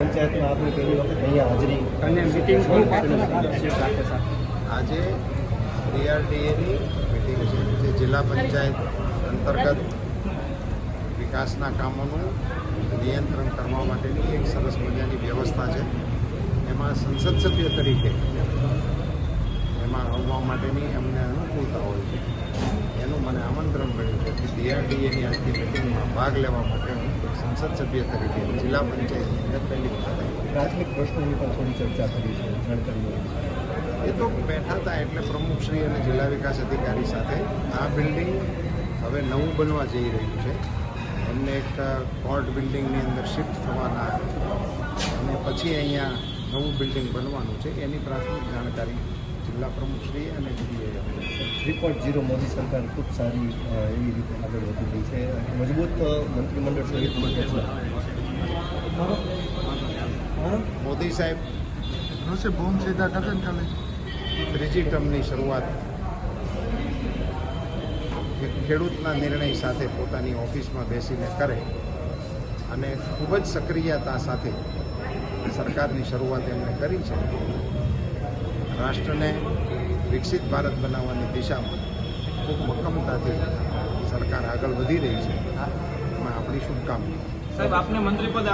પંચાયતમાં આપની પહેલી વખત અહીંયા હાજરી અને મીટિંગ પણ પાછળ સાથે સાથે આજે ડીઆરડીએની મિટિંગ છે જે જિલ્લા પંચાયત અંતર્ગત વિકાસના કામોનું નિયંત્રણ કરવા માટેની એક સરસ મજાની વ્યવસ્થા છે. એમાં સંસદ સભ્ય તરીકે એમાં આવવા માટેની અમને અનુકૂળતા હોય છે. આમંત્રણ મળ્યું છે કે ડીઆરડીએની આજની મિટિંગમાં ભાગ લેવા માટે હું સંસદ સભ્ય તરીકે જિલ્લા પંચાયતની અંદર પહેલી વખત પ્રાથમિક પ્રશ્નોની પણ થોડી ચર્ચા કરી છે જાણકારી છે. એ તો બેઠા હતા એટલે પ્રમુખશ્રી અને જિલ્લા વિકાસ અધિકારી સાથે. આ બિલ્ડિંગ હવે નવું બનવા જઈ રહ્યું છે. એમને એક કોર્ટ બિલ્ડિંગની અંદર શિફ્ટ થવાના અને પછી અહીંયા નવું બિલ્ડિંગ બનવાનું છે. એની પ્રાથમિક જાણકારી જિલ્લા પ્રમુખશ્રી અને થ્રી પોઈન્ટ ઝીરો મોદી સરકાર ખૂબ સારી એવી રીતે આગળ વધી રહી છે. મજબૂત મંત્રીમંડળ સહિત મળે છે. મોદી સાહેબ હશે બોમ્બ સીધા ટકન ચાલે ત્રીજી ટર્મની શરૂઆત એક ખેડૂતના નિર્ણય સાથે પોતાની ઓફિસમાં બેસીને કરે અને ખૂબ જ સક્રિયતા સાથે સરકારની શરૂઆત એમણે કરી છે. રાષ્ટ્રને વિકસિત ભારત બનાવવાની દિશામાં ખૂબ મક્કમતાથી સરકાર આગળ વધી રહી છે. એમાં આપણી શુભકામના. સાહેબ, આપને મંત્રી પદ